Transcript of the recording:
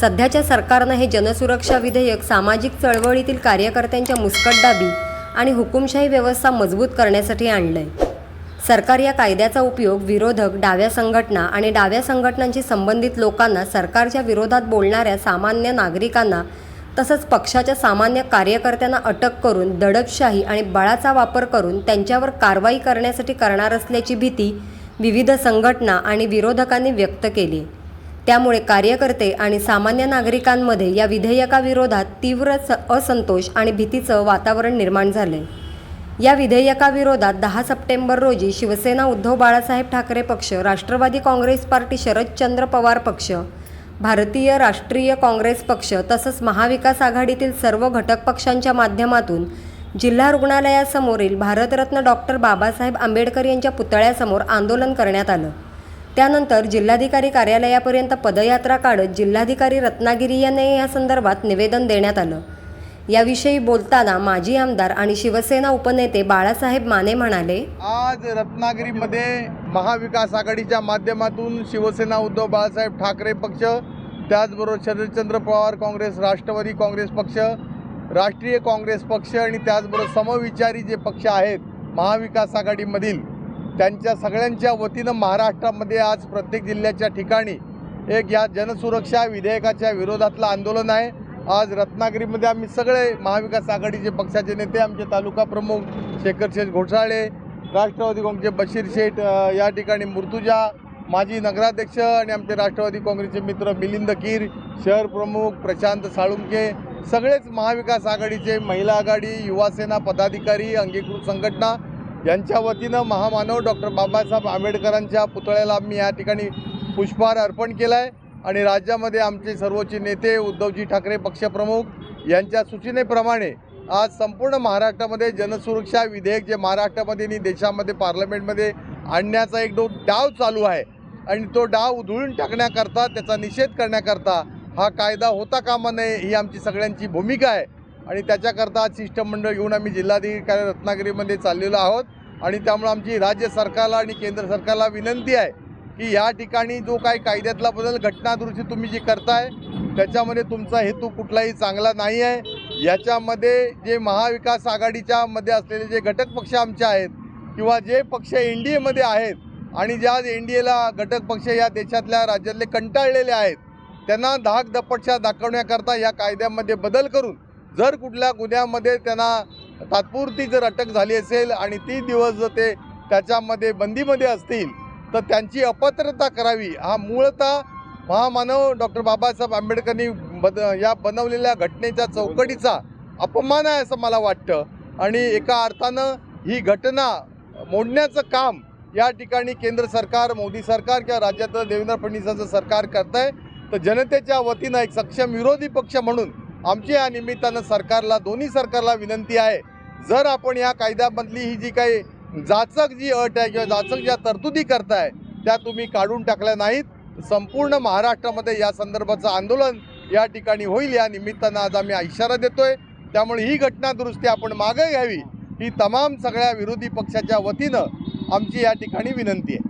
सध्याच्या सरकारनं हे जनसुरक्षा विधेयक सामाजिक चळवळीतील कार्यकर्त्यांच्या मुस्कटदाबी आणि हुकुमशाही व्यवस्था मजबूत करण्यासाठी आणलंय. सरकार या कायद्याचा उपयोग विरोधक डाव्या संघटना आणि डाव्या संघटनांशी संबंधित लोकांना सरकारच्या विरोधात बोलणाऱ्या सामान्य नागरिकांना तसंच पक्षाच्या सामान्य कार्यकर्त्यांना अटक करून दडपशाही आणि बळाचा वापर करून त्यांच्यावर कारवाई करण्यासाठी करणार असल्याची भीती विविध संघटना आणि विरोधकांनी व्यक्त केली. त्यामुळे कार्यकर्ते आणि सामान्य नागरिकांमध्ये या विधेयकाविरोधात तीव्र स असंतोष आणि भीतीचं वातावरण निर्माण झाले या विधेयकाविरोधात दहा सप्टेंबर रोजी शिवसेना उद्धव बाळासाहेब ठाकरे पक्ष राष्ट्रवादी काँग्रेस पार्टी शरदचंद्र पवार पक्ष भारतीय राष्ट्रीय काँग्रेस पक्ष तसंच महाविकास आघाडीतील सर्व घटक पक्षांच्या माध्यमातून जिल्हा रुग्णालयासमोरील भारतरत्न डॉक्टर बाबासाहेब आंबेडकर यांच्या पुतळ्यासमोर आंदोलन करण्यात आलं. त्यानंतर जिल्हाधिकारी कार्यालयापर्यंत पदयात्रा काढत जिल्हाधिकारी रत्नागिरी यांनी या संदर्भात निवेदन देण्यात आलं. याविषयी बोलताना माजी आमदार आणि शिवसेना उपनेते बाळासाहेब माने म्हणाले आज रत्नागिरीमध्ये महाविकास आघाडीच्या माध्यमातून शिवसेना उद्धव बाळासाहेब ठाकरे पक्ष त्याचबरोबर शरदचंद्र पवार काँग्रेस राष्ट्रवादी काँग्रेस पक्ष राष्ट्रीय काँग्रेस पक्ष आणि त्याचबरोबर समविचारी जे पक्ष आहेत महाविकास आघाडीमधील त्यांच्या सगळ्यांच्या वतीनं महाराष्ट्रामध्ये आज प्रत्येक जिल्ह्याच्या ठिकाणी एक या जनसुरक्षा विधेयकाच्या विरोधातलं आंदोलन आहे. आज रत्नागिरीमध्ये आम्ही सगळे महाविकास आघाडीचे पक्षाचे नेते आमचे तालुका प्रमुख शेखर शेठ घोटाळे राष्ट्रवादी काँग्रेसचे बशीर शेठ या ठिकाणी मुर्तुजा माजी नगराध्यक्ष आणि आमचे राष्ट्रवादी काँग्रेसचे मित्र मिलिंद कीर शहर प्रमुख प्रशांत साळुंके सगळेच महाविकास आघाडीचे महिला आघाडी युवासेना पदाधिकारी अंगीकृत संघटना यांच्या वतीनं महामानव डॉक्टर बाबासाहेब आंबेडकरांच्या पुतळ्याला आम्ही या ठिकाणी पुष्पहार अर्पण केला आहे आणि राज्यामध्ये आमचे सर्वोच्च नेते उद्धवजी ठाकरे पक्षप्रमुख यांच्या सूचनेप्रमाणे आज संपूर्ण महाराष्ट्रामध्ये जनसुरक्षा विधेयक जे महाराष्ट्रामध्ये आणि देशामध्ये पार्लमेंटमध्ये आणण्याचा एक दो डाव चालू आहे. आणि तो डाव उधळून टाकण्याकरता त्याचा निषेध करण्याकरता हा कायदा होता कामा नये ही आमची सगळ्यांची भूमिका आहे. आणि त्याच्याकरता आज शिष्टमंडळ घेऊन आम्ही जिल्हाधिकारी रत्नागिरीमध्ये चाललेलो आहोत. आणि त्यामुळे आमची राज्य सरकारला आणि केंद्र सरकारला विनंती आहे की या ठिकाणी जो काही कायद्यातला बदल घटनादुरुस्ती तुम्ही जी करताय त्याच्यामध्ये तुमचा हेतू कुठलाही चांगला नाही आहे. याच्यामध्ये जे महाविकास आघाडीच्या मध्ये असलेले जे घटक पक्ष आमचे आहेत किंवा जे पक्ष एन डी एमध्ये आहेत आणि ज्या एन डी एला घटक पक्ष या देशातल्या राज्यातले कंटाळलेले आहेत त्यांना धाक दपटशा दाखवण्याकरता या कायद्यामध्ये बदल करून जर कुठल्या गुन्ह्यामध्ये त्यांना तात्पुरती जर अटक झाली असेल आणि ती दिवस जर ते त्याच्यामध्ये बंदीमध्ये असतील तर त्यांची अपात्रता करावी. हा मूळतः महामानव डॉक्टर बाबासाहेब आंबेडकरनी बद या बनवलेल्या घटनेच्या चौकटीचा अपमान आहे असं मला वाटतं. आणि एका अर्थानं ही घटना मोडण्याचं काम या ठिकाणी केंद्र सरकार मोदी सरकार किंवा राज्यातलं देवेंद्र फडणवीसांचं सरकार करत आहे तर जनतेच्या वतीनं एक सक्षम विरोधी पक्ष म्हणून आमची या निमित्तानं सरकारला दोन्ही सरकारला विनंती आहे. जर आपण या कायद्यामधली ही जी काही जाचक जी अट आहे किंवा जाचक ज्या तरतुदी करताय त्या तुम्ही काढून टाकल्या नाहीत. संपूर्ण महाराष्ट्रामध्ये या संदर्भाचं आंदोलन या ठिकाणी होईल. या निमित्तानं आज आम्ही इशारा देतोय. त्यामुळे ही घटना दुरुस्ती आपण मागे घ्यावी. ही तमाम सगळ्या विरोधी पक्षाच्या वतीनं आमची या ठिकाणी विनंती आहे.